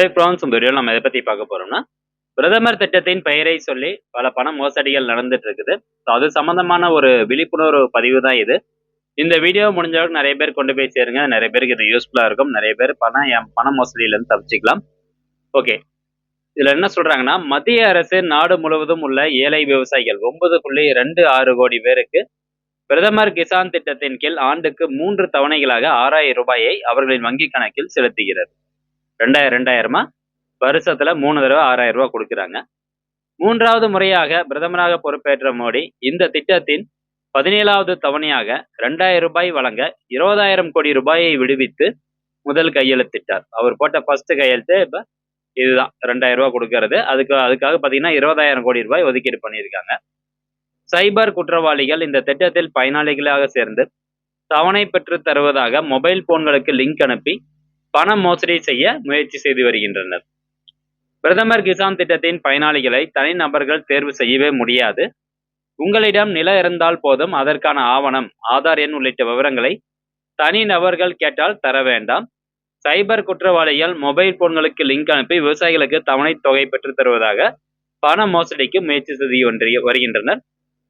ஹே prawns இந்த வீடியோவில் நம்ம எதை பற்றி பார்க்க போகிறோம்னா பிரதமர் திட்டத்தின் பெயரை சொல்லி பல பண மோசடிகள் நடந்துட்டு இருக்குது. ஸோ அது சம்மந்தமான ஒரு விழிப்புணர்வு பதிவு தான் இது. இந்த வீடியோ முடிஞ்ச நிறைய பேர் கொண்டு போய் சேருங்க. நிறைய பேருக்கு இது யூஸ்ஃபுல்லாக இருக்கும். நிறைய பேர் பணம் என் பண மோசடியிலேருந்து தப்பிச்சிக்கலாம். ஓகே இதில் என்ன சொல்கிறாங்கன்னா மத்திய அரசு நாடு முழுவதும் உள்ள ஏழை விவசாயிகள் ஒன்பது புள்ளி ரெண்டு ஆறு கோடி பேருக்கு பிரதமர் கிசான் திட்டத்தின் கீழ் ஆண்டுக்கு மூன்று தவணைகளாக ஆறாயிரம் ரூபாயை அவர்களின் வங்கி கணக்கில் செலுத்துகிறது. ரெண்டாயிரம் ரெண்டாயிரமா? வருஷத்துல மூணு தடவை ஆறாயிரம் ரூபாய் கொடுக்குறாங்க. மூன்றாவது முறையாக பிரதமராக பொறுப்பேற்ற மோடி இந்த திட்டத்தின் பதினேழாவது தவணையாக ரெண்டாயிரம் ரூபாய் வழங்க இருபதாயிரம் கோடி ரூபாயை விடுவித்து முதல் கையெழுத்திட்டார். அவர் போட்ட ஃபர்ஸ்ட் கையெழுத்து இப்ப இதுதான். ரெண்டாயிரம் ரூபாய் கொடுக்கறது. அதுக்கு அதுக்காக பார்த்தீங்கன்னா இருபதாயிரம் கோடி ரூபாய் ஒதுக்கீடு பண்ணியிருக்காங்க. சைபர் குற்றவாளிகள் இந்த திட்டத்தில் பயனாளிகளாக சேர்ந்து தவணை பெற்று தருவதாக மொபைல் போன்களுக்கு லிங்க் அனுப்பி பண மோசடி செய்ய முயற்சி செய்து வருகின்றனர். பிரதமர் கிசான் திட்டத்தின் பயனாளிகளை தனிநபர்கள் தேர்வு செய்யவே முடியாது. உங்களிடம் நில இருந்தால் போதும் அதற்கான ஆவணம் ஆதார் எண் உள்ளிட்ட விவரங்களை தனி நபர்கள் கேட்டால் தர வேண்டாம். சைபர் குற்றவாளிகள் மொபைல் போன்களுக்கு லிங்க் அனுப்பி விவசாயிகளுக்கு தவணை தொகை பெற்று தருவதாக பண மோசடிக்கு முயற்சி செய்து வருகின்றனர்.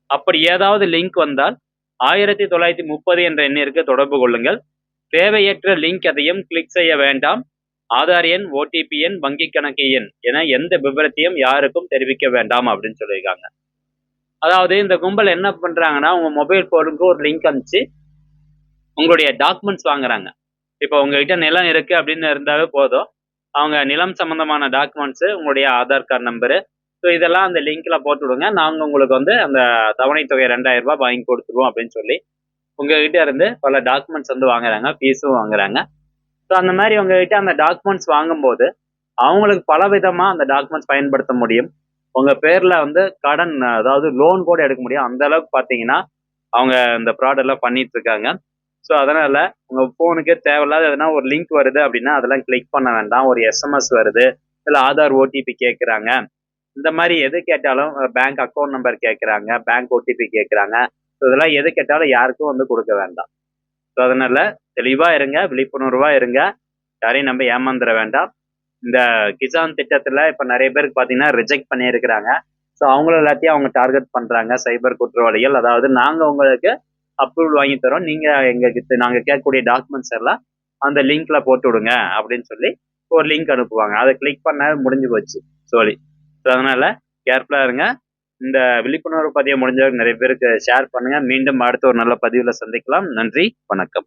அப்படி ஏதாவது லிங்க் வந்தால் ஆயிரத்தி தொள்ளாயிரத்தி முப்பது என்ற எண்ணிற்கு தொடர்பு கொள்ளுங்கள். தேவையற்ற லிங்க் எதையும் கிளிக் செய்ய வேண்டாம். ஆதார் எண் ஓடிபி எண் வங்கி கணக்கு எண் என எந்த விவரத்தையும் யாருக்கும் தெரிவிக்க வேண்டாம் அப்படின்னு சொல்லியிருக்காங்க. அதாவது இந்த கும்பல் என்ன பண்றாங்கன்னா உங்க மொபைல் போனுக்கு ஒரு லிங்க் அனுப்பிச்சு உங்களுடைய டாக்குமெண்ட்ஸ் வாங்குறாங்க. இப்போ உங்ககிட்ட நிலம் இருக்கு அப்படின்னு இருந்தாவே போதும். அவங்க நிலம் சம்பந்தமான டாக்குமெண்ட்ஸ் உங்களுடைய ஆதார் கார்டு நம்பரு ஸோ இதெல்லாம் அந்த லிங்க்ல போட்டு விடுங்க நாங்கள் உங்களுக்கு வந்து அந்த தவணை தொகை ரெண்டாயிரம் ரூபாய் வாங்கி கொடுத்துருவோம் அப்படின்னு சொல்லி உங்ககிட்ட இருந்து பல டாக்குமெண்ட்ஸ் வந்து வாங்குறாங்க ஃபீஸும் வாங்குறாங்க. ஸோ அந்த மாதிரி உங்ககிட்ட அந்த டாக்குமெண்ட்ஸ் வாங்கும்போது அவங்களுக்கு பல விதமாக அந்த டாக்குமெண்ட்ஸ் பயன்படுத்த முடியும். உங்கள் பேரில் வந்து கடன் அதாவது லோன் கூட எடுக்க முடியும். அந்த அளவுக்கு பார்த்தீங்கன்னா அவங்க இந்த ப்ராடெல்லாம் பண்ணிட்டு இருக்காங்க. ஸோ அதனால உங்கள் ஃபோனுக்கு தேவையில்லாத எதனா ஒரு லிங்க் வருது அப்படின்னா அதெல்லாம் கிளிக் பண்ண வேண்டாம். ஒரு எஸ்எம்எஸ் வருது இல்லை ஆதார் ஓடிபி கேட்குறாங்க இந்த மாதிரி எது கேட்டாலும் பேங்க் அக்கௌண்ட் நம்பர் கேட்குறாங்க பேங்க் ஓடிபி கேட்குறாங்க ஸோ இதெல்லாம் எது கேட்டாலும் யாருக்கும் வந்து கொடுக்க வேண்டாம். ஸோ அதனால தெளிவாக இருங்க விழிப்புணர்வாக இருங்க. யாரையும் நம்ம ஏமாந்துட வேண்டாம். இந்த கிசான் திட்டத்தில் இப்போ நிறைய பேருக்கு பார்த்தீங்கன்னா ரிஜெக்ட் பண்ணியிருக்கிறாங்க. ஸோ அவங்கள எல்லாத்தையும் அவங்க டார்கெட் பண்ணுறாங்க சைபர் குற்றவாளிகள். அதாவது நாங்கள் உங்களுக்கு அப்ரூவல் வாங்கி தரோம் நீங்கள் எங்களுக்கு நாங்கள் கேட்கக்கூடிய டாக்குமெண்ட்ஸ் எல்லாம் அந்த லிங்க்ல போட்டு விடுங்க அப்படின்னு சொல்லி ஒரு லிங்க் அனுப்புவாங்க. அதை கிளிக் பண்ண முடிஞ்சு போச்சு. சோழி ஸோ அதனால கேர்ஃபுல்லாக இருங்க. இந்த விழிப்புணர்வு பதிவை முடிஞ்சவங்க நிறைய பேருக்கு ஷேர் பண்ணுங்க. மீண்டும் அடுத்த ஒரு நல்ல பதிவுல சந்திக்கலாம். நன்றி வணக்கம்.